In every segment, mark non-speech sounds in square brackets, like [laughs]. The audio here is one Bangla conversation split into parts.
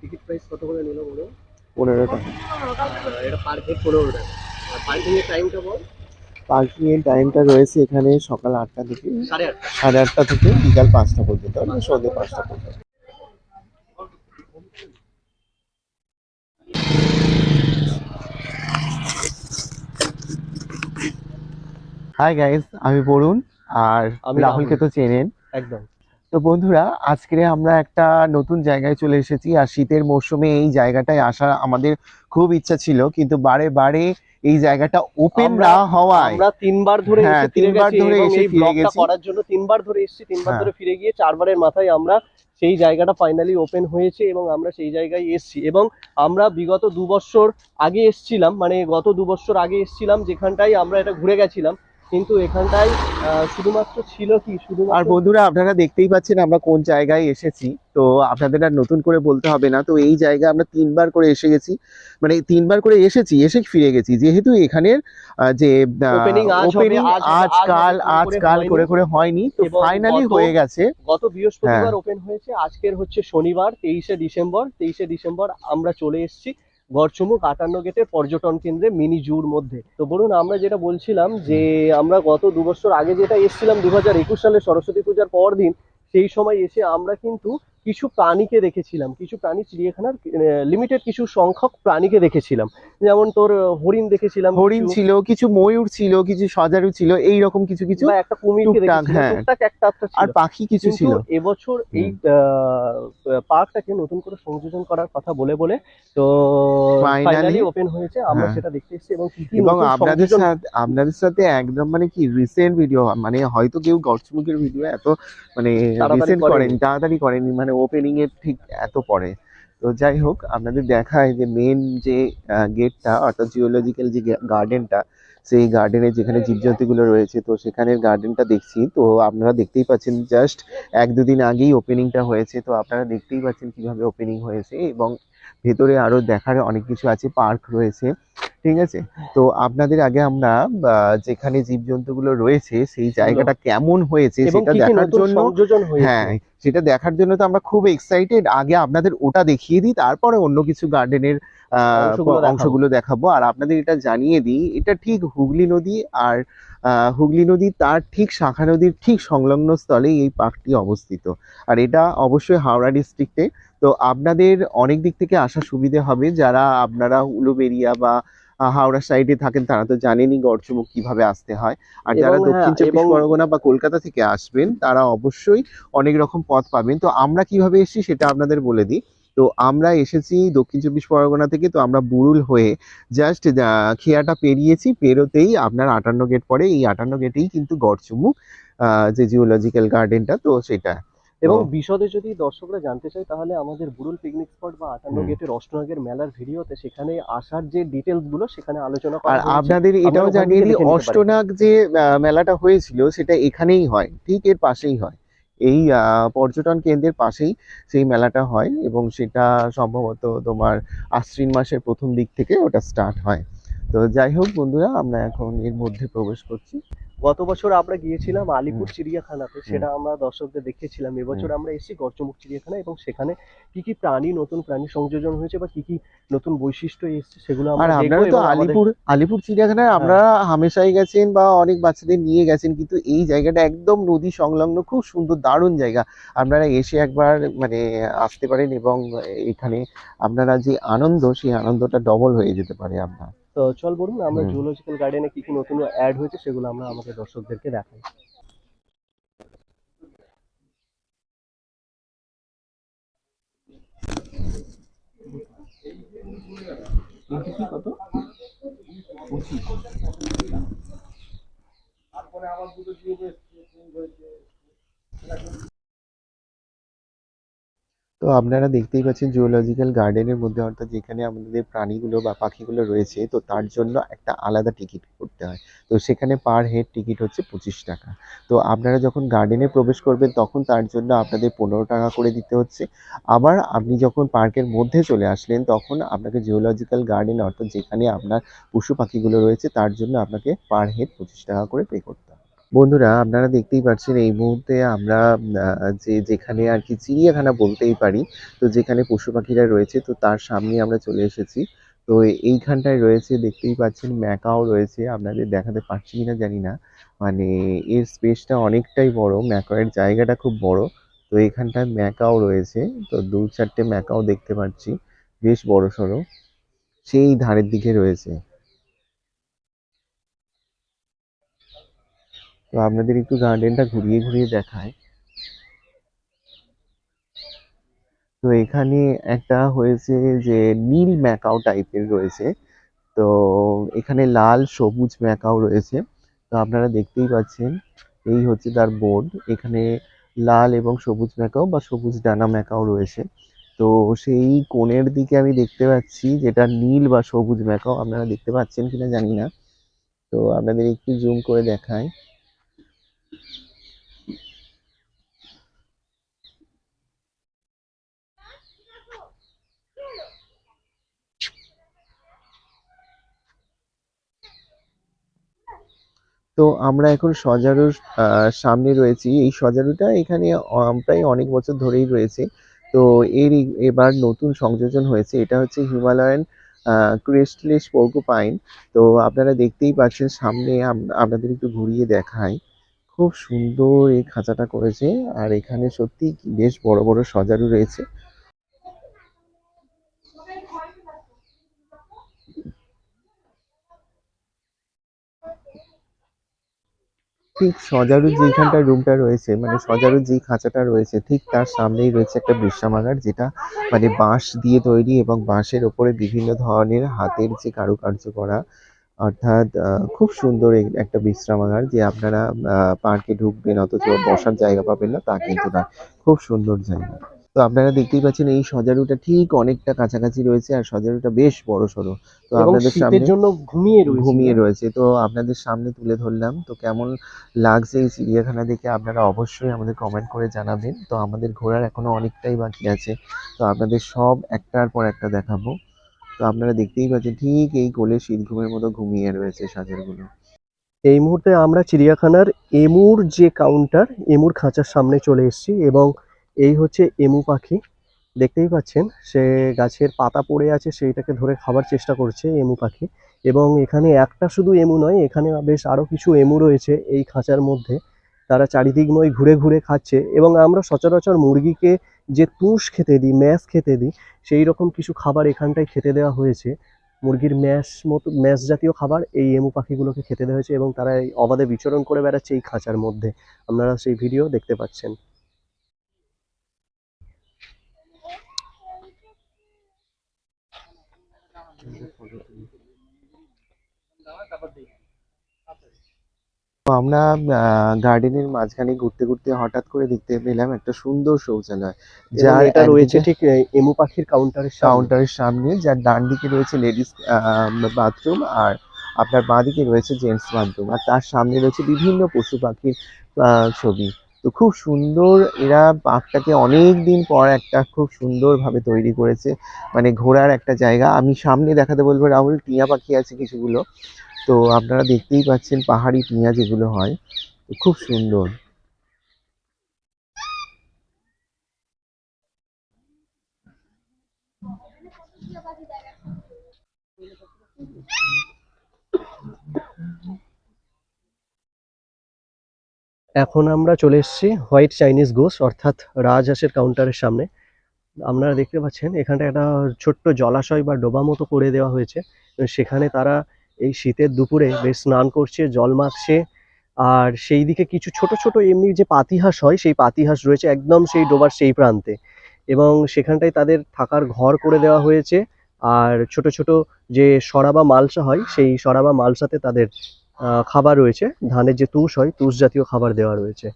টিকিট প্রাইস কত করে নিল বলুন পনেরো টাকা। এটা পার হেড পনেরো টাকা। পার্কিং এর টাইমটা বল। পার্কিং এর টাইমটা রয়েছে এখানে সকাল আটটা থেকে সাড়ে আটটা। থেকে বিকাল পাঁচটা পর্যন্ত মানে সন্ধ্যে পাঁচটা পর্যন্ত। হাই গাইস আমি বরুণ আর রাহুলকে তো চেনেন। একদম। তো বন্ধুরা আজকে আমরা একটা নতুন জায়গায় চলে এসেছি আর শীতের মরশুমে এই জায়গাটায় আসার আমাদের খুব ইচ্ছা ছিল কিন্তু বারে বারে এই জায়গাটা ওপেন না হওয়ায় আমরা তিনবার ধরে হ্যাঁ, এসে তিনবার ধরে এসে ফিরে গেছি। করার জন্য তিনবার ধরে এসেছি তিনবার হ্যাঁ। ধরে ফিরে গিয়ে চারবারের মাথায় আমরা সেই জায়গাটা ফাইনালি ওপেন হয়েছে এবং আমরা সেই জায়গায় এসেছি এবং আমরা বিগত দু বছর আগে এসেছিলাম মানে গত দু বছর আগে এসেছিলাম যেখানটায় আমরা এটা ঘুরে গেছিলাম কিন্তু এখানটায় শুধুমাত্র ছিল কি? শুধু আর বন্ধুরা আপনারা দেখতেই পাচ্ছেন আমরা কোন জায়গায় এসেছি। তো আপনাদের আর নতুন করে বলতে হবে না। তো এই জায়গা আমরা তিনবার করে এসে গেছি। মানে তিনবার করে এসেছি এসে ফিরে গেছি। যেহেতু এখানের যে Opening আজ হবে, ওপেনিং আজ হবে, আজ আজ হবে কাল করে করে হয়নি। তো ফাইনালি হয়ে গেছে। গত বৃহস্পতিবার হ্যাঁ। ওপেন হয়েছে। আজকের হচ্ছে শনিবার তেইশে ডিসেম্বর। তেইশে ডিসেম্বর আমরা চলে এসেছি। গড়চুমুক আটান্ন গেটের পর্যটন কেন্দ্রে মিনি জুর মধ্যে। তো বলুন, আমরা যেটা বলছিলাম যে আমরা গত দু বছর আগে যেটা এসেছিলাম, দু হাজার একুশ সালে সরস্বতী পূজার পর দিন সেই সময় এসে আমরা কিন্তু কিছু প্রাণীকে দেখেছিলাম কিছু প্রাণী চিড়িয়াখানার লিমিটেড কিছু সংখ্যক প্রাণীকে দেখেছিলাম যেমন তোর হরিণ দেখেছিলাম হরিণ ছিল কিছু ময়ূর ছিল কিছু সজারু ছিল এই রকম কিছু কিছু একটা কুমিরকে হ্যাঁ। আর পাখি কিছু ছিল এবছর এই পার্কটাকে নতুন করে সংযোজন করার কথা বলে বলে তো ফাইনালি ওপেন হয়েছে আমরা হ্যাঁ। সেটা দেখতে এসেছি এবং এবং আপনাদের সাথে আপনাদের সাথে একদম মানে কি রিসেন্ট ভিডিও মানে হয়তো কেউ গডসমুখের ভিডিও এত মানে রিসেন্ট। করেনি তাড়াতাড়ি করেনি মানে ওপেনিং এর ঠিক এত পরে। তো যাই হোক আপনাদের দেখায় যে মেন যে গেটটা অর্থাৎ জিওলজিক্যাল যে গার্ডেনটা সেই গার্ডেনে যেখানে জীবজন্তুগুলো রয়েছে তো সেখানের গার্ডেনটা দেখছি। তো আপনারা দেখতেই পাচ্ছেন জাস্ট এক দুদিন আগেই ওপেনিংটা হয়েছে। তো আপনারা দেখতেই পাচ্ছেন কীভাবে ওপেনিং হয়েছে এবং ভেতরে আরও দেখার অনেক কিছু আছে পার্ক রয়েছে। ঠিক আছে? তো আপনাদের আগে আমরা যেখানে জীবজন্তুগুলো রয়েছে সেই জায়গাটা কেমন হয়েছে সেটা দেখার জন্য হ্যাঁ সেটা দেখার জন্য তো আমরা খুব এক্সাইটেড আগে আপনাদের ওটা দেখিয়ে দিই তারপরে অন্য কিছু গার্ডেনের অংশগুলো দেখাবো। আর আপনাদের এটা জানিয়ে দিই এটা ঠিক হুগলি নদী আর হুগলি নদী তার ঠিক শাখা নদীর ঠিক সংলগ্ন স্থলে এই পার্কটি অবস্থিত। আর এটা অবশ্যই হাওড়া ডিস্ট্রিক্টে তো আপনাদের অনেক দিক থেকে আসা সুবিধে হবে। যারা আপনারা উলুবেরিয়া বা হাওড়া সাইডে থাকেন তারা তো জানেনই গড়চুমুক কীভাবে আসতে হয়। আর যারা হ্যাঁ, দক্ষিণ চব্বিশ পরগনা বা কলকাতা থেকে আসবেন তারা অবশ্যই অনেক রকম পথ পাবেন। তো আমরা কীভাবে এসেছি সেটা আপনাদের বলে দিই। তো আমরা এসেছি দক্ষিণ চব্বিশ পরগনা থেকে তো আমরা বুরুল হয়ে জাস্ট খেয়াটা পেরিয়েছি পেরোতেই আপনার আটান্ন গেট পরে এই আটান্ন গেটেই কিন্তু গড়চুমুক আহ, যে জিওলজিক্যাল গার্ডেনটা তো সেটা। এবং বিশদে যদি দর্শকরা জানতে চায় তাহলে আমাদের বুরুল পিকনিক স্পট বা আটান্ন। গেটের অষ্টনগের মেলার ভিডিওতে সেখানে আসার যে ডিটেলসগুলো সেখানে আলোচনা করা আর। আপনাদের এটাও জানিয়ে দিই। অষ্টনাগ যে মেলাটা হয়েছিল সেটা এখানেই হয় ঠিক এর পাশেই হয় এই পর্যটন কেন্দ্রের পাশেই সেই মেলাটা হয় এবং সেটা সম্ভবত তোমার আশ্বিন মাসের প্রথম দিক থেকে ওটা স্টার্ট হয় তো যাই হোক বন্ধুরা আমরা এখন এর মধ্যে প্রবেশ করছি গত বছর আমরা গিয়েছিলাম আলিপুর চিড়িয়াখানাতে সেটা আমরা দর্শকদের দেখিয়েছিলাম এবছর আমরা এসেছি গর্চমুখ চিড়িয়াখানা এবং সেখানে কি কি প্রাণী নতুন প্রাণী সংযোজন হয়েছে বা কি কি নতুন বৈশিষ্ট্য এসেছে সেগুলো আর আমরা আপনারা তো আলিপুর আলিপুর চিড়িয়াখানায় হ্যাঁ। আপনারা হামেশাই গেছেন বা অনেক বাচ্চাদের নিয়ে গেছেন কিন্তু এই জায়গাটা একদম নদী সংলগ্ন খুব সুন্দর দারুণ জায়গা। আপনারা এসে একবার মানে আসতে পারেন এবং এখানে আপনারা যে আনন্দ সেই আনন্দটা ডবল হয়ে যেতে পারে আপনার। তো চল বলুন আমরা। জুলজিক্যাল গার্ডেনে কি কি নতুন অ্যাড হয়েছে সেগুলো আমরা আমাদের দর্শকদেরকে দেখাই তো আপনারা দেখতেই পাচ্ছেন জুওলজিক্যাল গার্ডেনের মধ্যে অর্থাৎ যেখানে আমাদের প্রাণীগুলো বা পাখিগুলো রয়েছে, তো তার জন্য একটা আলাদা টিকিট করতে হয়। তো সেখানে পার হেড টিকিট হচ্ছে পঁচিশ টাকা। তো আপনারা যখন গার্ডেনে প্রবেশ করবেন, তখন তার জন্য আপনাদের পনেরো টাকা করে দিতে হচ্ছে। আবার আপনি যখন পার্কের মধ্যে চলে আসলেন, তখন আপনাকে জিওলজিক্যাল গার্ডেন অর্থাৎ যেখানে আপনার পশু পাখিগুলো রয়েছে, তার জন্য আপনাকে পার হেড পঁচিশ টাকা করে পে করতে হবে বন্ধুরা, আপনারা দেখতেই পাচ্ছেন এই মুহূর্তে আমরা যে, যেখানে আর কি চিড়িয়াখানা বলতেই পারি, তো যেখানে পশু পাখিরা রয়েছে, তো তার সামনে আমরা চলে এসেছি। তো এইখানটায় রয়েছে, দেখতেই পাচ্ছেন ম্যাকাও রয়েছে, আপনাদের দেখাতে পারছি কিনা জানি না। মানে এর স্পেসটা অনেকটাই বড়, ম্যাকাওয়ের জায়গাটা খুব বড়, তো এখানটায় ম্যাকাও রয়েছে, তো দু চারটে ম্যাকাও দেখতে পাচ্ছি, বেশ বড় সড়ো সেই ধারের দিকে রয়েছে। তো আপনাদের একটু গার্ডেনটা ঘুরিয়ে ঘুরিয়ে দেখায় তো এখানে একটা হয়েছে যে নীল ম্যাকাও টাইপের রয়েছে। তো এখানে লাল, সবুজ ম্যাকাও রয়েছে। তো আপনারা দেখতেই পাচ্ছেন, এই হচ্ছে তার বোর্ড এখানে লাল এবং সবুজ ম্যাকাও বা সবুজ ডানা ম্যাকাও রয়েছে। তো সেই কোণের দিকে আমি দেখতে পাচ্ছি যেটা নীল বা সবুজ ম্যাকাও। আপনারা দেখতে পাচ্ছেন কিনা জানি না। তো আপনাদের একটু জুম করে দেখায় তো আমরা এখন সজারুর সামনে রয়েছি। এই সজারুটা এখানে প্রায় অনেক বছর ধরেই রয়েছে। তো এর এবার নতুন সংযোজন হয়েছে। এটা হচ্ছে হিমালয়ান ক্রেস্টলেস পোর্কুপাইন তো আপনারা দেখতেই পাচ্ছেন, সামনে আপনাদের একটু ঘুরিয়ে দেখাই। খুব সুন্দর এই খাঁচাটা করেছে। আর এখানে সত্যি বেশ বড় বড় সজারু রয়েছে। ঠিক সজারু যেখানটা রুমটা রয়েছে মানে সজারু যেই খাঁচাটা রয়েছে ঠিক তার সামনেই রয়েছে একটা বিশ্রামাগার যেটা মানে বাঁশ দিয়ে তৈরি এবং বাঁশের ওপরে বিভিন্ন ধরনের হাতের যে কারুকার্য করা অর্থাৎ আহ, খুব সুন্দর একটা বিশ্রামাগার যে আপনারা পার্কে ঢুকবেন অথচ বসার জায়গা পাবেন না তা কিন্তু না খুব সুন্দর জায়গা। তো আপনারা দেখতেই পাচ্ছেন এই সজারুটা ঠিক অনেকটা কাছাকাছি রয়েছে আর সজারুটা বেশ বড় সড়ো তো আপনাদের সামনে জন্য ঘুমিয়ে রয়েছে। ঘুমিয়ে রয়েছে। তো আপনাদের সামনে তুলে ধরলাম। তো কেমন লাগছে এই চিড়িয়াখানা দেখে আপনারা অবশ্যই আমাদের কমেন্ট করে জানাবেন। তো আমাদের ঘোরার এখনও অনেকটাই বাকি আছে। তো আপনাদের সব একটার পর একটা দেখাবো। তো আপনারা দেখতেই পাচ্ছেন ঠিক এই কোলে শীত ঘুমের মতো ঘুমিয়ে রয়েছে সাজারগুলো। এই মুহূর্তে আমরা চিড়িয়াখানার এমুর যে কাউন্টার এমুর খাঁচার সামনে চলে এসেছি এবং এই হচ্ছে এমু পাখি। দেখতেই পাচ্ছেন, সে গাছের পাতা পড়ে আছে সেইটাকে ধরে খাবার চেষ্টা করছে এমু পাখি। এবং এখানে একটা শুধু এমু নয়, এখানে বেশ আরও কিছু এমু রয়েছে এই খাঁচার মধ্যে। তারা চারিদিকময় ঘুরে ঘুরে খাচ্ছে এবং আমরা সচরাচর মুরগিকে যে তুষ খেতে দিই, ম্যাশ খেতে দিই, সেই রকম কিছু খাবার এখানটায় খেতে দেওয়া হয়েছে। মুরগির ম্যাশ মতো, ম্যাশ জাতীয় খাবার এই এমু পাখিগুলোকে খেতে দেওয়া হয়েছে এবং তারা এই অবাধে বিচরণ করে বেড়াচ্ছে এই খাঁচার মধ্যে। আপনারা সেই ভিডিও দেখতে পাচ্ছেন। আমরা গার্ডেনের মাঝখানে ঘুরতে ঘুরতে হঠাৎ করে দেখতে পেলাম একটা সুন্দর শৌচালয় যার এটা রয়েছে ঠিক এমু পাখির কাউন্টারের কাউন্টারের সামনে যার ডান দিকে রয়েছে লেডিস বাথরুম আর আপনার বাঁ দিকে রয়েছে জেন্টস বাথরুম আর তার সামনে রয়েছে বিভিন্ন পশু পাখির ছবি। তো খুব সুন্দর এরা পার্কটাকে অনেক দিন পর একটা খুব সুন্দরভাবে তৈরি করেছে মানে ঘোরার একটা জায়গা। আমি সামনে দেখাতে বলব, রাহুল, টিয়া পাখি আছে কিছুগুলো। তো আপনারা দেখতেই পাচ্ছেন পাহাড়ি টিয়া যেগুলো হয়। খুব সুন্দর। এখন আমরা চলে এসেছি হোয়াইট চাইনিজ গোস, অর্থাৎ রাজহাঁসের কাউন্টারের সামনে। আপনারা দেখতে পাচ্ছেন এখানটা একটা ছোট্ট জলাশয় বা ডোবা মতো করে দেওয়া হয়েছে। সেখানে তারা এই শীতের দুপুরে বেশ স্নান করছে, জল মাখছে। আর সেই দিকে কিছু ছোট ছোট এমনি যে পাতিহাঁস হয়, সেই পাতিহাঁস রয়েছে একদম সেই ডোবার সেই প্রান্তে। এবং সেখানটায় তাদের থাকার ঘর করে দেওয়া হয়েছে। আর ছোট ছোট যে সরা বা মালসা হয়, সেই সরা বা মালসাতে তাদের খাবার রয়েছে। ধানের যে তুষ হয়, তুষ জাতীয় খাবার দেওয়া রয়েছে।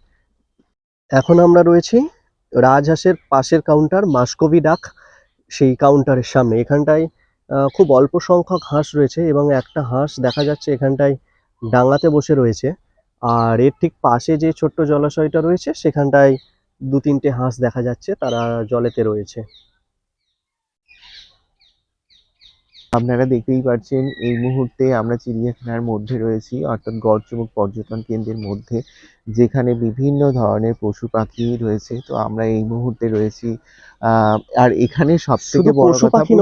এখন আমরা রয়েছি রাজহাঁসের পাশের কাউন্টার মাসকবি ডাক। সেই কাউন্টারের সামনে। এখানটায় খুব অল্প সংখ্যক হাঁস রয়েছে এবং একটা হাঁস দেখা যাচ্ছে এখানটায় ডাঙাতে বসে রয়েছে। আর এর ঠিক পাশে যে ছোট্ট জলাশয়টা রয়েছে, সেখানটায় দু তিনটে হাঁস দেখা যাচ্ছে। তারা জলেতে রয়েছে। আপনারা দেখতেই পাচ্ছেন এই মুহূর্তে আমরা চিড়িয়াখানার মধ্যে রয়েছি অর্থাৎ গড়চুমুক পর্যটন কেন্দ্রের মধ্যে। যেখানে বিভিন্ন ধরনের পশু পাখি রয়েছে তো আমরা এই মুহূর্তে রয়েছি আর এখানে সব থেকে বড় কথা পাখি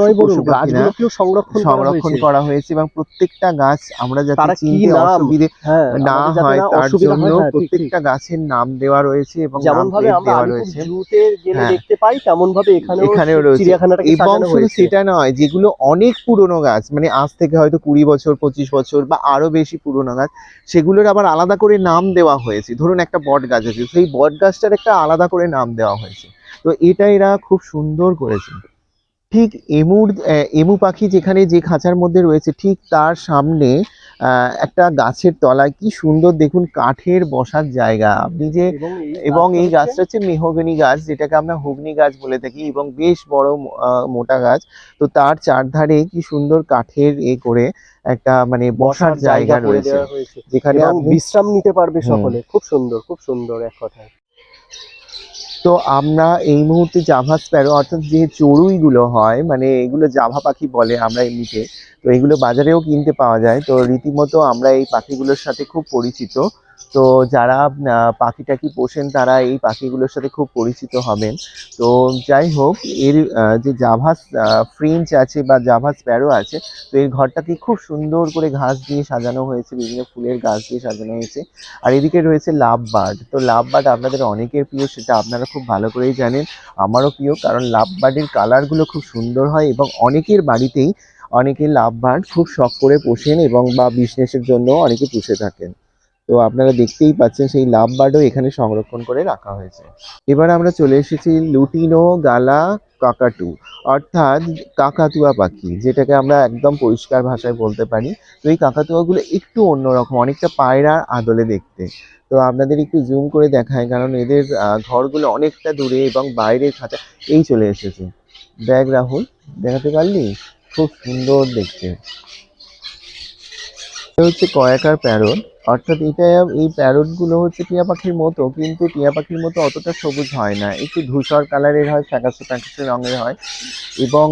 সংরক্ষণ করা সংরক্ষণ হয়েছে। করা হয়েছে এবং প্রত্যেকটা গাছ আমরা যাতে চিনতে অসুবিধে হ্যাঁ না হয় তার জন্য হয়। প্রত্যেকটা গাছের নাম দেওয়া রয়েছে এবং যেমন ভাবে আমরা রয়েছে হ্যাঁ। দেখতে পাই তেমন ভাবে এখানেও রয়েছে এবং শুধু সেটা নয় যেগুলো অনেক পুরনো গাছ মানে আজ থেকে হয়তো কুড়ি বছর পঁচিশ বছর বা আরও বেশি পুরনো গাছ সেগুলোর আবার আলাদা করে নাম দেওয়া হয়েছে ধরুন একটা বট গাছ আছে, সেই বট গাছটার একটা আলাদা করে নাম দেওয়া হয়েছে। তো এটা এরা খুব সুন্দর করেছে। ঠিক এমুর এমু পাখি যেখানে যে খাঁচার মধ্যে রয়েছে, ঠিক তার সামনে একটা গাছের তলায় কি সুন্দর দেখুন কাঠের বসার জায়গা। আপনি যে এবং এই গাছটা হচ্ছে মেহগনি গাছ যেটাকে আমরা হুগনি গাছ বলে থাকি এবং বেশ বড় মোটা গাছ। তো তার চারধারে কি সুন্দর কাঠের এ করে একটা মানে বসার জায়গা রয়েছে। যেখানে বিশ্রাম নিতে পারবে সকলে। খুব সুন্দর খুব সুন্দর এক কথায়। তো আমরা এই মুহূর্তে জাভা স্প্যারো অর্থাৎ যে চড়ুইগুলো হয় মানে এগুলো জাভা পাখি বলে আমরা এমনিতে, তো এগুলো বাজারেও কিনতে পাওয়া যায়। তো রীতিমতো আমরা এই পাখিগুলোর সাথে খুব পরিচিত। তো যারা পাখি টাখি পোষেন তারা এই পাখিগুলোর সাথে খুব পরিচিত হবেন। তো যাই হোক, এর যে জাভা ফ্রেঞ্চ আছে বা জাভা স্প্যারো আছে, তো এর ঘরটাকে খুব সুন্দর করে ঘাস দিয়ে সাজানো হয়েছে, বিভিন্ন ফুলের গাছ দিয়ে সাজানো হয়েছে। আর এদিকে রয়েছে লাভ বার্ড। তো লাভ বার্ড আপনাদের অনেকের প্রিয়, সেটা আপনারা খুব ভালো করেই জানেন। আমারও প্রিয়, কারণ লাভ বার্ডের কালারগুলো খুব সুন্দর হয় এবং অনেকের বাড়িতেই অনেকে লাভ বার্ড খুব শখ করে পোষেন এবং বা বিজনেসের জন্য অনেকে পুষে থাকেন। তো আপনারা দেখতেই পাচ্ছেন সেই লাভ বার্ডও এখানে সংরক্ষণ করে রাখা হয়েছে। এবার আমরা চলে এসেছি লুটিনো গালা কাকাটু, অর্থাৎ কাকাতুয়া পাখি, যেটাকে আমরা একদম পরিষ্কার ভাষায় বলতে পারি। তো এই কাকাতুয়াগুলো একটু অন্যরকম, অনেকটা পায়রার আদলে দেখতে। তো আপনাদের একটু জুম করে দেখায় কারণ এদের ঘরগুলো অনেকটা দূরে এবং বাইরের খাঁচা, এই চলে এসেছে। দেখ রাহুল, দেখাতে পারলি? খুব সুন্দর দেখতে। হচ্ছে কয়াকার প্যারট অর্থাৎ এটা এই প্যারটগুলো হচ্ছে টিয়া পাখির মতো, কিন্তু টিয়া পাখির মতো অতটা সবুজ হয় না। একটু ধূসর কালারের হয়, ফ্যাকাশে ফ্যাকাশে রঙের হয়। এবং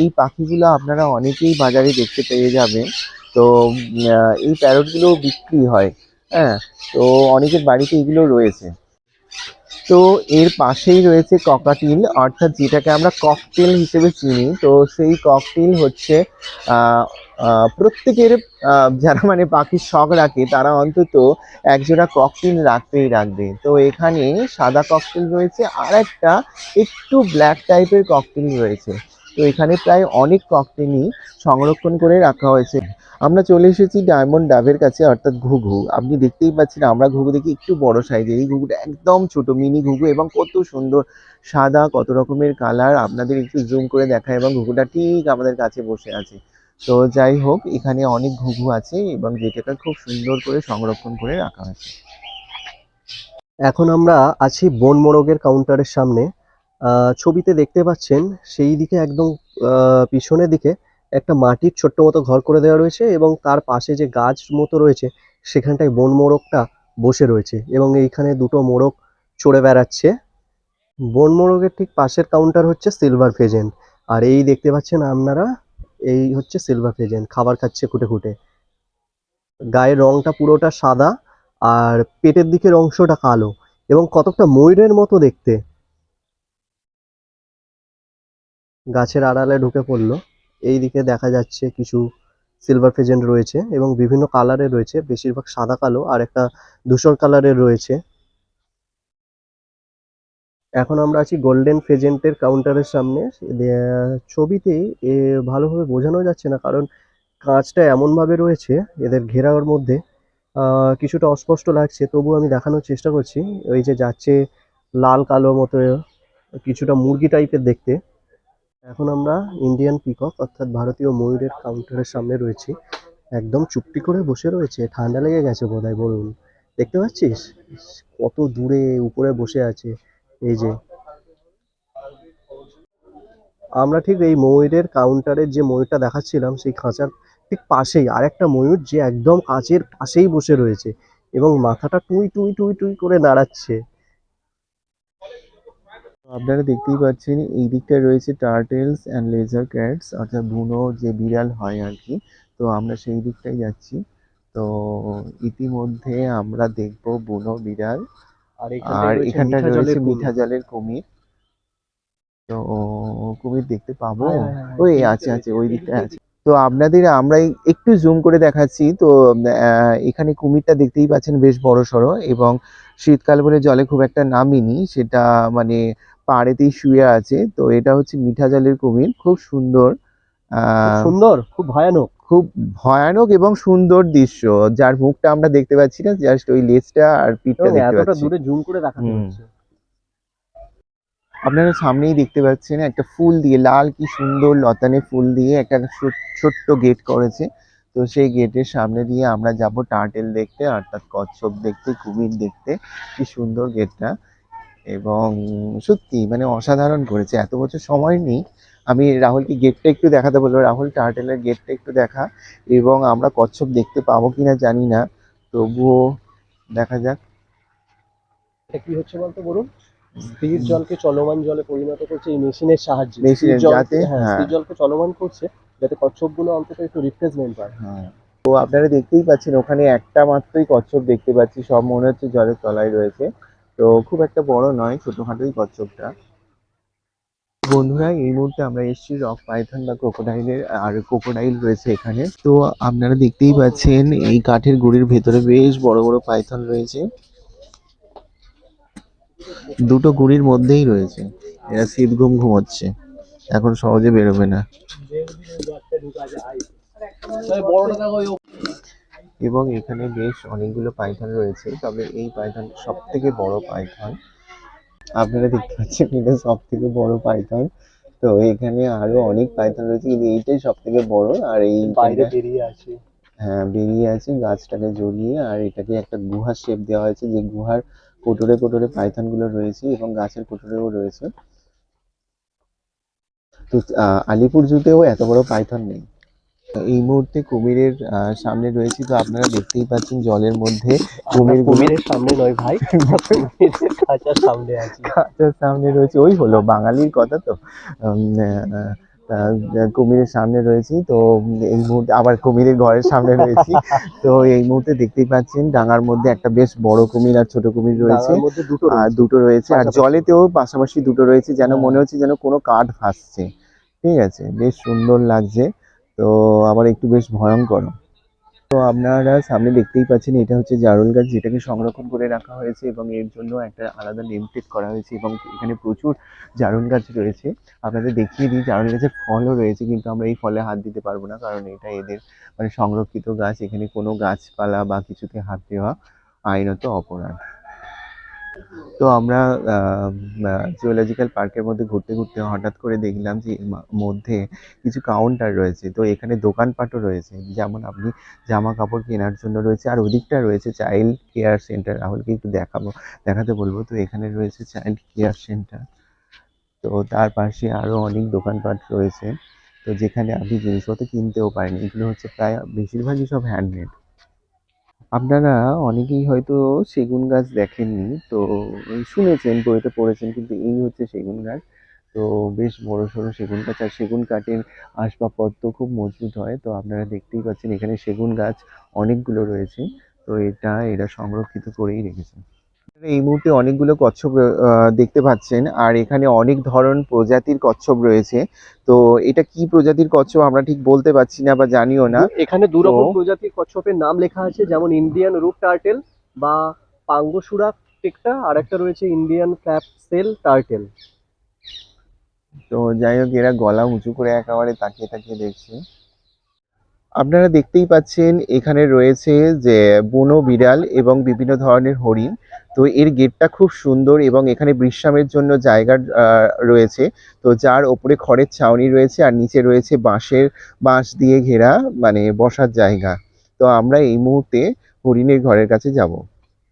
এই পাখিগুলো আপনারা অনেকেই বাজারে দেখতে পেয়ে যাবেন। তো এই প্যারটগুলো বিক্রি হয়। হ্যাঁ তো অনেকের বাড়িতে এগুলো রয়েছে। তো এর পাশেই রয়েছে ককাটিল অর্থাৎ যেটাকে আমরা ককটেল হিসেবে চিনি। তো সেই ককটেল হচ্ছে প্রত্যেকের যারা মানে পাখির শখ রাখে, তারা অন্তত একজোড়া ককটেল রাখতেই রাখবে। তো এখানে সাদা ককটেল রয়েছে আর একটা একটু ব্ল্যাক টাইপের ককটেল রয়েছে। তো এখানে প্রায় অনেক ককটেলই সংরক্ষণ করে রাখা হয়েছে। আমরা চলে এসেছি ডায়মন্ড ডাবের কাছে, অর্থাৎ ঘুঘু। আপনি দেখতেই পাচ্ছেন, আমরা ঘুঘু দেখি একটু বড় সাইজের এই ঘুঘুটা একদম ছোট মিনি ঘুঘু এবং কত সুন্দর সাদা, কত রকমের কালার আপনাদের একটু জুম করে দেখায় এবং ঘুঘুটা ঠিক আমাদের কাছে বসে আছে। তো যাই হোক, এখানে অনেক ঘুঘু আছে এবং যেটাকে খুব সুন্দর করে সংরক্ষণ করে রাখা হয়েছে। এখন আমরা আছি বন মোরগের কাউন্টারের সামনে। ছবিতে দেখতে পাচ্ছেন, সেই দিকে একদম পিছনের দিকে একটা মাটির ছোট্ট মতো ঘর করে দেওয়া রয়েছে এবং তার পাশে যে গাছ মতো রয়েছে, সেখানটায় বন মোরগটা বসে রয়েছে এবং এইখানে দুটো মোরগ চড়ে বেড়াচ্ছে। বন মোরগের ঠিক পাশের কাউন্টার হচ্ছে সিলভার ফেজেন্ট আর এই দেখতে পাচ্ছেন আপনারা, এই হচ্ছে সিলভার ফেজেন্ট খাবার খাচ্ছে খুঁটে খুঁটে। গায়ের রংটা পুরোটা সাদা আর পেটের দিকের অংশটা কালো এবং কতকটা ময়ূরের মতো দেখতে। গাছের আড়ালে ঢুকে পড়ল। এই দিকে দেখা যাচ্ছে কিছু সিলভার ফেজেন্ট রয়েছে এবং বিভিন্ন কালারের রয়েছে, বেশিরভাগ সাদা কালো আর একটা ধূসর কালারের রয়েছে। এখন আমরা আছি গোল্ডেন ফেজেন্টের কাউন্টারের সামনে। ছবিতে ভালোভাবে বোঝানো যাচ্ছে না কারণ কাঁচটা এমনভাবে রয়েছে, এদের ঘেরাওর মধ্যে। কিছুটা অস্পষ্ট লাগছে তবু আমি দেখানোর চেষ্টা করছি। ওই যে যাচ্ছে লাল কালো মতো, কিছুটা মুরগি টাইপের দেখতে। এখন আমরা ইন্ডিয়ান পিকক অর্থাৎ ভারতীয় ময়ূরের কাউন্টারের সামনে রয়েছি। একদম চুপটি করে বসে রয়েছে, ঠান্ডা লেগে গেছে বোধহয়, বলুন। দেখতে পাচ্ছিস? কত দূরে উপরে বসে আছে, এই যে। আমরা ঠিক এই ময়ূরের কাউন্টারের যে ময়ূরটা দেখাচ্ছিলাম, সেই খাঁচার ঠিক পাশেই, আরেকটা ময়ূর যে একদম কাঁচের পাশেই বসে রয়েছে এবং মাথাটা টুই টুই টুই টুই করে নাড়াচ্ছে। আপনারা দেখতেই পাচ্ছেন এই দিকটায় রয়েছে টার্টেলস অ্যান্ড লেজার ক্যাটস অর্থাৎ বুনো যে বিড়াল হয় আর কি। তো আমরা সেই দিকটাই যাচ্ছি। তো ইতিমধ্যে আমরা দেখব বুনো বিড়াল। আর এখানটা রয়েছে মিঠা জলের কুমির। তো কুমির দেখতে পাবো? হ্যাঁ, হ্যাঁ, হ্যাঁ, ওই আছে আছে ওই দিকটা। আছে। তো আপনাদের আমরা একটু জুম করে দেখাচ্ছি। তো আহ, এখানে কুমিরটা দেখতেই পাচ্ছেন বেশ বড় সড়ো এবং শীতকাল বলে জলে খুব একটা নামিনি। সেটা মানে পাড়েতেই শুয়ে আছে। তো এটা হচ্ছে মিঠা জলের কুমির। খুব সুন্দর আহ সুন্দর খুব ভয়ানক। খুব ভয়ানক এবং সুন্দর দৃশ্য। যার মুখটা আমরা দেখতে পাচ্ছি না জাস্ট ওই লেজটা আর পিঠটা দেখতে এতটা পাচ্ছি। দূরে জুম করে দেখাতে হুম। হচ্ছে। আপনারা সামনেই দেখতে পাচ্ছেন একটা ফুল দিয়ে লাল কি সুন্দর লতানে ফুল দিয়ে একটা ছোট্ট গেট করেছে। তো সেই গেটের সামনে দিয়ে আমরা যাব টার্টেল দেখতে অর্থাৎ কচ্ছপ দেখতে কুমির দেখতে। কি সুন্দর গেটটা। এবং সত্যি মানে অসাধারণ করেছে। এত বছর সময় নেই আমি রাহুলকে গেটটা একটু দেখাতে বলব। রাহুল টার্টেলের গেটটা একটু দেখা এবং আমরা কচ্ছপ দেখতে পাবো কিনা জানি না। তবুও দেখা যাক। এটা কি হচ্ছে বলতো বলুন? স্থির জলকে চলমান জলে পরিণত করছে এই মেশিনের সাহায্যে। মেশিনের যাতে, হ্যাঁ হ্যাঁ। স্থির জলকে চলমান করছে যাতে কচ্ছপগুলো অন্তত একটু রিফ্রেশমেন্ট পায়। হ্যাঁ। তো আপনারা দেখতেই পাচ্ছেন ওখানে একটা মাত্রই কচ্ছপ দেখতে পাচ্ছি। সব মনে হচ্ছে জলের তলায় রয়েছে। তো খুব একটা বড় নয়, ছোটখাটোই কচ্ছপটা। বন্ধুরা, এই মুহূর্তে আমরা এসেছি রক পাইথন বা ক্রোকোডাইলের, আর ক্রোকোডাইল রয়েছে এখানে। তো আপনারা দেখতেই পাচ্ছেন, এই কাঠের গুড়ির ভেতরে বেশ বড় বড় পাইথন রয়েছে। দুটো গুড়ির মধ্যেই রয়েছে। এরা শীত ঘুম ঘুমোচ্ছে। এখন সহজে বেরোবে না। এবং এখানে বেশ অনেকগুলো পাইথন রয়েছে তবে এই পাইথন সব থেকে বড় পাইথন আপনারা দেখতে পাচ্ছেন এটা সব থেকে বড় পাইথন তো এখানে আরও অনেক পাইথন রয়েছে কিন্তু এইটাই সব থেকে বড়। আর এই বাইরে বেরিয়ে আছে। হ্যাঁ বেরিয়ে আছে গাছটাকে জড়িয়ে আর এটাকে একটা গুহার শেপ দেওয়া হয়েছে যে গুহার কোটরে কোটরে পাইথনগুলো রয়েছে এবং গাছের কোটরেও রয়েছে। তো আলিপুর জুতেও এত বড় পাইথন নেই। এই মুহূর্তে কুমিরের সামনে রয়েছি তো আপনারা দেখতেই পাচ্ছেন জলের মধ্যে কুমির কুমির কুমিরের সামনে নয় ভাই [laughs] খাঁচার সামনে আছি। খাঁচার সামনে রয়েছে ওই হলো বাঙালির কথা তো। কুমিরের সামনে রয়েছি তো এই মুহূর্তে আবার কুমিরের ঘরের সামনে রয়েছি। [laughs] তো এই মুহূর্তে দেখতেই পাচ্ছেন ডাঙার মধ্যে একটা বেশ বড় কুমির আর ছোট কুমির রয়েছে। দুটো আর। দুটো রয়েছে আর জলেতেও পাশাপাশি দুটো রয়েছে যেন হ্যাঁ। মনে হচ্ছে যেন কোনো কাঠ ভাসছে। ঠিক আছে বেশ সুন্দর লাগছে। তো আবার একটু বেশ ভয়ঙ্কর। তো আপনারা সামনে দেখতেই পাচ্ছেন, এটা হচ্ছে জারুল গাছ যেটাকে সংরক্ষণ করে রাখা হয়েছে এবং এর জন্য একটা আলাদা নেম প্লেট করা হয়েছে এবং এখানে প্রচুর জারুল গাছ রয়েছে। আপনাদের দেখিয়ে দিই, জারুল গাছের ফলও রয়েছে কিন্তু আমরা এই ফলে হাত দিতে পারব না কারণ এটা এদের মানে সংরক্ষিত গাছ। এখানে কোনো গাছপালা বা কিছুতে হাত দেওয়া আইনত অপরাধ। তো আমরা জুওলজিক্যাল পার্কের মধ্যে ঘুরতে ঘুরতে হঠাৎ করে দেখলাম যে মধ্যে কিছু কাউন্টার রয়েছে। তো এখানে দোকানপাটও রয়েছে। যেমন আপনি জামা কাপড় কেনার জন্য রয়েছে, আর ওদিকটা রয়েছে চাইল্ড কেয়ার সেন্টার রাহুলকে একটু দেখাবো, দেখাতে বলব। তো এখানে রয়েছে চাইল্ড কেয়ার সেন্টার তো তার পাশে আরও অনেক দোকানপাট রয়েছে। তো যেখানে আপনি জিনিসপত্র কিনতেও পারেন। এগুলো হচ্ছে প্রায় বেশিরভাগই সব হ্যান্ডমেড আপনারা অনেকেই হয়তো সেগুন গাছ দেখেননি, তো শুনেছেন, বইতে পড়েছেন, কিন্তু এই হচ্ছে সেগুন গাছ। তো বেশ বড় সড়ো সেগুন গাছ, আর সেগুন কাঠের আসবাবপত্র খুব মজবুত হয়, তো আপনারা দেখতেই পাচ্ছেন এখানে সেগুন গাছ অনেকগুলো রয়েছে, তো এটা এরা সংরক্ষিত করেই রেখেছে। এই মুহূর্তে অনেকগুলো কচ্ছপ আহ, দেখতে পাচ্ছেন। আর এখানে অনেক ধরন প্রজাতির কচ্ছপ রয়েছে। তো এটা কি প্রজাতির কচ্ছপ আমরা ঠিক বলতে পারছি না বা জানিও না। এখানে দু রকম প্রজাতির কচ্ছপের নাম লেখা আছে যেমন ইন্ডিয়ান রুপ টার্টেল বা পাঙ্গসুরা টেকটা আর একটা রয়েছে ইন্ডিয়ান ক্যাপ সেল টার্টেল তো যাই হোক এরা গলা উঁচু করে একেবারে তাকিয়ে তাকিয়ে দেখছে। আপনারা দেখতেই পাচ্ছেন, এখানে রয়েছে যে বুনো বিড়াল এবং বিভিন্ন ধরনের হরিণ। তো এর গেটটা খুব সুন্দর এবং এখানে বিশ্রামের জন্য জায়গা রয়েছে। তো যার ওপরে খড়ের ছাউনি রয়েছে আর নিচে রয়েছে বাঁশের বাঁশ দিয়ে ঘেরা মানে বসার জায়গা। তো আমরা এই মুহূর্তে হরিণের ঘরের কাছে যাব।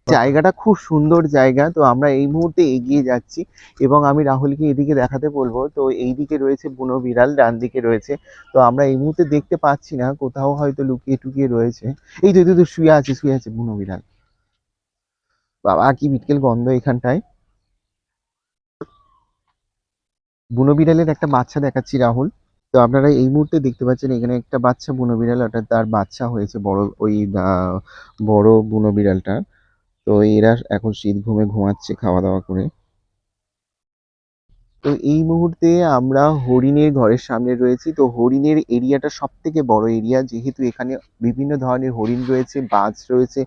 জায়গাটা খুব সুন্দর জায়গা তো আমরা এই মুহূর্তে এগিয়ে যাচ্ছি এবং আমি রাহুলকে এদিকে দেখাতে বলব। তো এইদিকে রয়েছে বুনো বিড়াল ডান দিকে রয়েছে। তো আমরা এই মুহূর্তে দেখতে পাচ্ছি না কোথাও হয়তো লুকিয়ে টুকিয়ে রয়েছে। এই তো এই তো, শুয়ে আছে শুয়ে আছে বুনো বিড়াল। বাবা কি বিটকেল গন্ধ এখানটায়। বুনো বিড়ালের একটা বাচ্চা দেখাচ্ছি রাহুল। তো আপনারা এই মুহূর্তে দেখতে পাচ্ছেন এখানে একটা বাচ্চা বুনো বিড়াল অর্থাৎ তার বাচ্চা হয়েছে বড় ওই বড় বুনো বিড়ালটা তো এরা এখন শীত ঘুমে ঘুমাচ্ছে খাওয়া দাওয়া করে। তো এই মুহূর্তে আমরা হরিণের ঘরের সামনে রয়েছি। তো হরিণের এরিয়াটা সব থেকে বড় এরিয়া। যেহেতু এখানে বিভিন্ন ধরনের হরিণ রয়েছে, বাজ রয়েছে,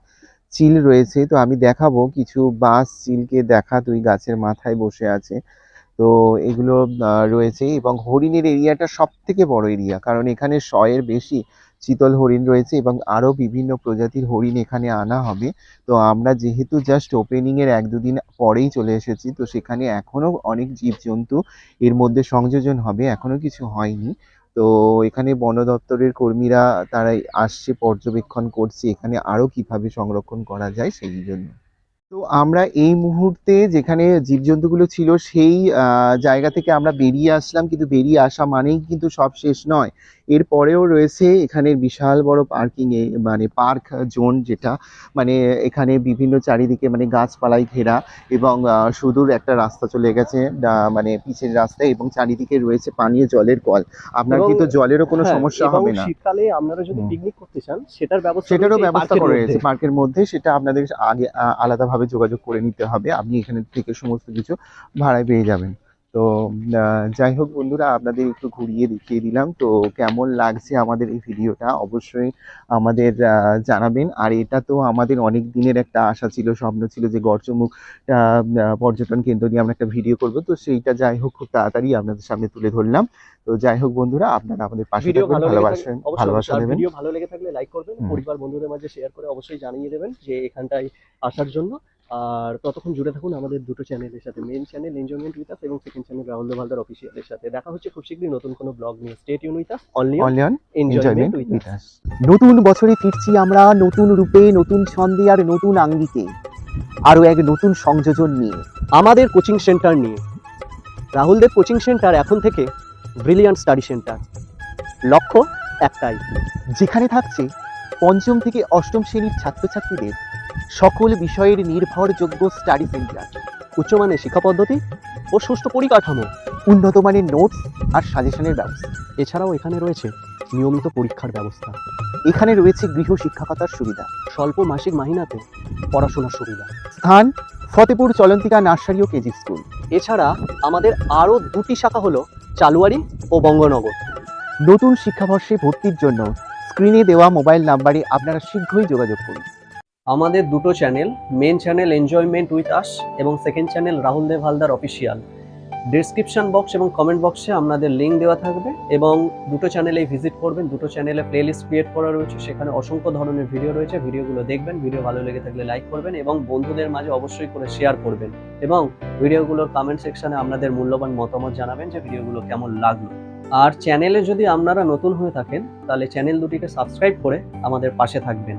চিল রয়েছে, তো আমি দেখাবো কিছু বাস চিলকে দেখা। তুই গাছের মাথায় বসে আছে। তো এগুলো রয়েছে এবং হরিণের এরিয়াটা সব থেকে বড় এরিয়া। কারণ এখানে শয়ের বেশি চিতল হরিণ রয়েছে এবং আরও বিভিন্ন প্রজাতির হরিণ এখানে আনা হবে। তো আমরা যেহেতু জাস্ট ওপেনিংয়ের এক দুদিন পরেই চলে এসেছি, তো সেখানে এখনও অনেক জীবজন্তু এর মধ্যে সংযোজন হবে, এখনও কিছু হয়নি। তো এখানে বন দপ্তরের কর্মীরা তারা আসছে, পর্যবেক্ষণ করছে এখানে আরও কীভাবে সংরক্ষণ করা যায় সেই জন্য। তো আমরা এই মুহূর্তে যেখানে জীবজন্তুগুলো ছিল, সেই জায়গা থেকে আমরা বেরিয়ে আসলাম। কিন্তু বেরিয়ে আসা মানেই কিন্তু সব শেষ নয়। এরপরেও রয়েছে এখানে বিশাল বড় পার্কিং এ মানে পার্ক জোন যেটা মানে এখানে বিভিন্ন চারিদিকে মানে গাছপালায় ঘেরা এবং সুদূর একটা রাস্তা চলে গেছে মানে পিচের রাস্তা এবং চারিদিকে রয়েছে পানীয় জলের কল। আপনার কিন্তু জলেরও কোনো হ্যাঁ, সমস্যা হবে না? শীতকালে আপনারা যদি পিকনিক করতে চান সেটার ব্যবস্থা সেটারও ব্যবস্থা করা। রয়েছে পার্কের মধ্যে সেটা আপনাদের আগে আলাদাভাবে যোগাযোগ করে নিতে হবে। আপনি এখানে থেকে সমস্ত কিছু ভাড়ায় পেয়ে যাবেন। তো যাই হোক বন্ধুরা আপনাদের একটু ঘুরিয়ে দেখিয়ে দিলাম। তো কেমন লাগছে আমাদের এই ভিডিওটা অবশ্যই আমাদের জানাবেন। আর এটা তো আমাদের অনেক দিনের একটা আশা ছিল স্বপ্ন ছিল যে গড়চমুখ পর্যটন কেন্দ্র নিয়ে আমরা একটা ভিডিও করব। তো সেইটা যাই হোক খুব তাড়াতাড়ি আপনাদের সামনে তুলে ধরলাম। তো যাই হোক বন্ধুরা আপনারা আমাদের পাশে থাকবেন ভালোবাসেন ভালোবাসা দেবেন। ভিডিও ভালো লেগে থাকলে লাইক করবেন পরিবার বন্ধুদের মাঝে শেয়ার করে অবশ্যই জানিয়ে দেবেন যে এখানটায় আসার জন্য। আর ততক্ষণ জুড়ে থাকুন আমাদের দুটো চ্যানেলের সাথে main channel enjoyment with us এবং সেকেন্ড চ্যানেল রাহুল দেভালদার অফিসিয়ালের সাথে। দেখা হচ্ছে খুব শীঘ্রই নতুন কোনো ব্লগ নিয়ে। Stay Yoon with us only only on enjoyment with us us নতুন বছরে ফিরছি আমরা নতুন রূপে নতুন ছন্দে আর নতুন আঙ্গিকে। আরও এক নতুন সংযোজন নিয়ে। আমাদের কোচিং সেন্টার নিয়ে। রাহুলদেব কোচিং সেন্টার এখন থেকে ব্রিলিয়ান্ট স্টাডি সেন্টার লক্ষ্য একটাই যেখানে থাকছে পঞ্চম থেকে অষ্টম শ্রেণির ছাত্রছাত্রীদের সকল বিষয়ের নির্ভরযোগ্য স্টাডি সেন্টার উচ্চমানের শিক্ষা পদ্ধতি ও সুষ্ঠু পরিকাঠামো, উন্নত মানের নোটস আর সাজেশনের ব্যবস্থা। এছাড়াও এখানে রয়েছে নিয়মিত পরীক্ষার ব্যবস্থা। এখানে রয়েছে গৃহ শিক্ষকতার সুবিধা, স্বল্প মাসিক মাহিনাতে পড়াশোনার সুবিধা। স্থান, ফতেপুর চলন্তিকা নার্সারি ও কেজি স্কুল। এছাড়া আমাদের আরও দুটি শাখা হলো চালুয়ারি ও বঙ্গনগর। নতুন শিক্ষাবর্ষে ভর্তির জন্য স্ক্রিনে দেওয়া মোবাইল নাম্বারে আপনারা শীঘ্রই যোগাযোগ করুন। আমাদের দুটো channel main channel enjoyment with us এবং second channel Rahul Dev Haldar official description box এবং কমেন্ট বক্সে আপনাদের লিঙ্ক দেওয়া থাকবে এবং দুটো চ্যানেলে ভিজিট করবেন, দুটো চ্যানেলে প্লেলিস্ট ক্রিয়েট করা রয়েছে, সেখানে অসংখ্য ধরনের ভিডিও রয়েছে ভিডিওগুলো দেখবেন ভিডিও ভালো লেগে থাকলে লাইক করবেন এবং বন্ধুদের মাঝে অবশ্যই করে শেয়ার করবেন এবং ভিডিওগুলোর কমেন্ট সেকশনে আপনাদের মূল্যবান মতামত জানাবেন যে ভিডিওগুলো কেমন লাগল। আর চ্যানেলে যদি আপনারা নতুন হয়ে থাকেন, তাহলে চ্যানেল দুটিকে সাবস্ক্রাইব করে আমাদের পাশে থাকবেন।